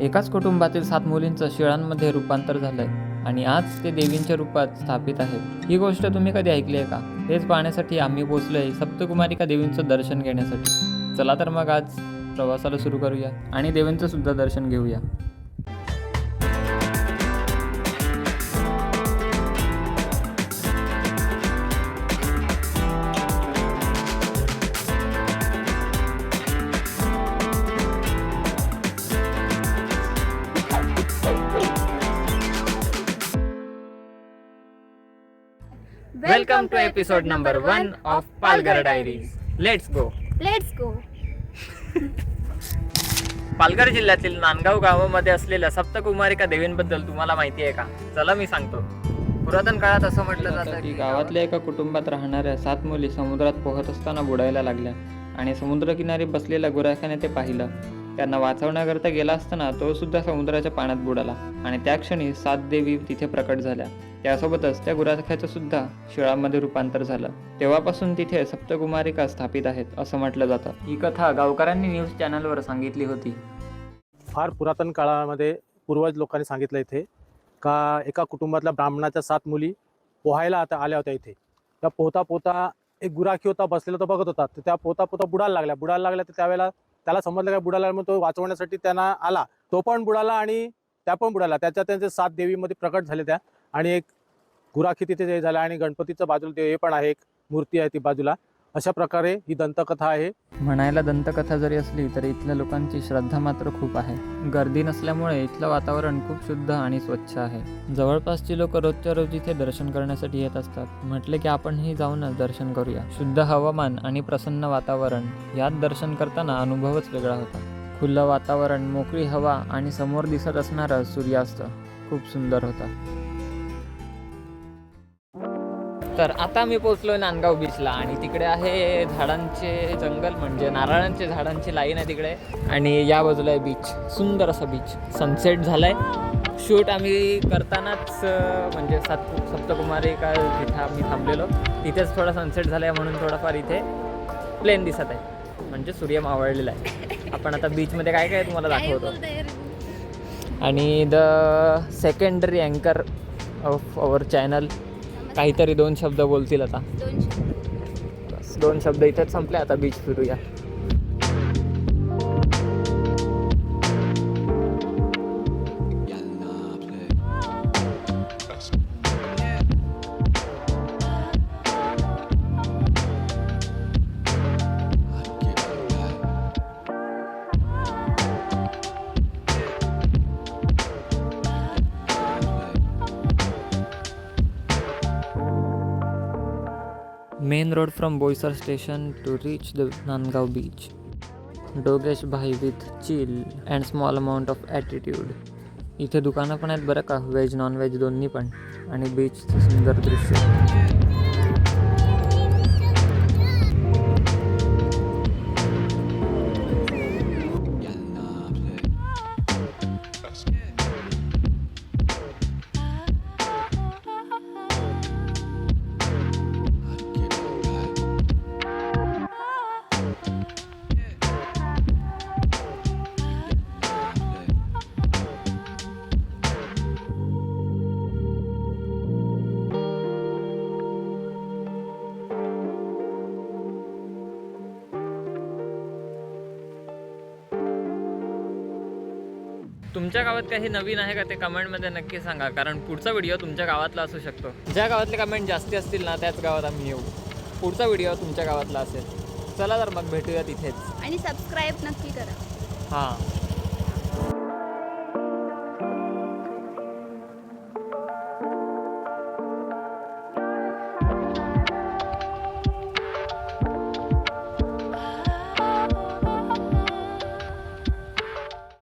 एकाच कुटुंबातील सात मुलींचं शिळांमध्ये रूपांतर झालंय आणि आज ते देवींच्या रूपात स्थापित आहे ही गोष्ट तुम्ही कधी ऐकली आहे का? हेच पाहण्यासाठी आम्ही पोचलोय सप्तकुमारिका देवींचं दर्शन घेण्यासाठी. चला तर मग आज प्रवासाला सुरू करूया आणि देवींचं सुद्धा दर्शन घेऊया. Welcome to episode number one of Palghar diaries let's go let's go Palghar जिल्ह्यातील नांदगाव गावामध्ये असलेल्या सप्तकुमारिका देवींबद्दल तुम्हाला माहिती आहे का? चला मी सांगतो. पुरातन काळात असं म्हटलं जातं की गावातल्या एका कुटुंबात राहणाऱ्या सात मुली समुद्रात पोहत असताना बुडायला लागल्या आणि समुद्रकिनारी बसलेल्या गुराख्याने ते पाहिलं. त्यांना वाचवण्याकरता गेला असताना तो सुद्धा समुद्राच्या पाण्यात बुडाला. आणि त्या क्षणी सात देवी तिथे प्रकट झाल्या. त्यासोबतच त्या गुराख्याचं सुद्धा शिळामध्ये रूपांतर झालं. तेव्हापासून तिथे सप्तकुमारिका स्थापित आहेत असं म्हटलं जातं. ही कथा गावकऱ्यांनी न्यूज चॅनलवर सांगितली होती. फार पुरातन काळामध्ये पूर्वज लोकांनी सांगितलं इथे का एका कुटुंबातल्या ब्राह्मणाच्या सात मुली पोहायला आता आल्या होत्या इथे. त्या पोहता पोहता एक गुराखी होता बसलेला तो बघत होता. तर त्या पोहता पोहता बुडायला लागल्या. बुडायला लागल्या तर त्यावेळेला त्याला समजलं काय बुडाला मग तो वाचवण्यासाठी त्यांना आला. तो पण बुडाला आणि त्या पण बुडाला. त्याच्या त्यांचे सात देवीमध्ये प्रकट झाले त्या. आणि एक गुराखी तिथे झाला आणि गणपतीचं बाजूला ते हे पण आहे एक मूर्ती आहे ती बाजूला. अशा प्रकारे ही दंतकथा आहे. म्हणायला दंतकथा जरी असली तरी इथल्या लोकांची श्रद्धा मात्र खूप आहे. गर्दी नसल्यामुळे इथलं वातावरण खूप शुद्ध आणि स्वच्छ आहे. जवळपासची लोक रोजच्या रोज इथे दर्शन करण्यासाठी येत असतात. म्हटले की आपणही जाऊनच दर्शन करूया. शुद्ध हवामान आणि प्रसन्न वातावरण यात दर्शन करताना अनुभवच वेगळा होता. खुलं वातावरण मोकळी हवा आणि समोर दिसत असणारा सूर्यास्त खूप सुंदर होता. तर आता मी पोचलोय नांदगाव बीचला आणि तिकडे आहे झाडांचे जंगल म्हणजे नारळांचे झाडांची लाईन आहे तिकडे. आणि या बाजूला आहे बीच सुंदर असा बीच सनसेट झालाय. शूट आम्ही करतानाच म्हणजे सात सप्तकुमारी का जिथं आम्ही थांबलेलो. तिथेच थोडा सनसेट झालाय म्हणून थोडाफार इथे प्लेन दिसत आहे. म्हणजे सूर्य मावळलेला आहे. आपण आता बीचमध्ये काय काय आहे तुम्हाला दाखवतो? आणि द सेकंडरी अँकर ऑफ अवर चॅनल काहीतरी दोन शब्द बोलतील आता दोन शब्द. बस दोन शब्द इथेच संपले आता बीच फिरूया main road from Boisar station to reach the Nandgaon beach Dogesh भाई with chill and small amount of attitude इथे दुकानं पण आहेत बरं का व्हेज नॉन व्हेज दोन्ही पण. आणि बीचचं सुंदर दृश्य. तुमच्या गावात काही नवीन आहे का ते कमेंटमध्ये नक्की सांगा. कारण पुढचा व्हिडिओ तुमच्या गावातला असू शकतो. ज्या गावातले कमेंट जास्ती असतील ना त्याच गावात आम्ही येऊ. पुढचा व्हिडिओ तुमच्या गावातला असेल. चला तर मग भेटूया तिथेच. आणि सबस्क्राईब नक्की करा. हां.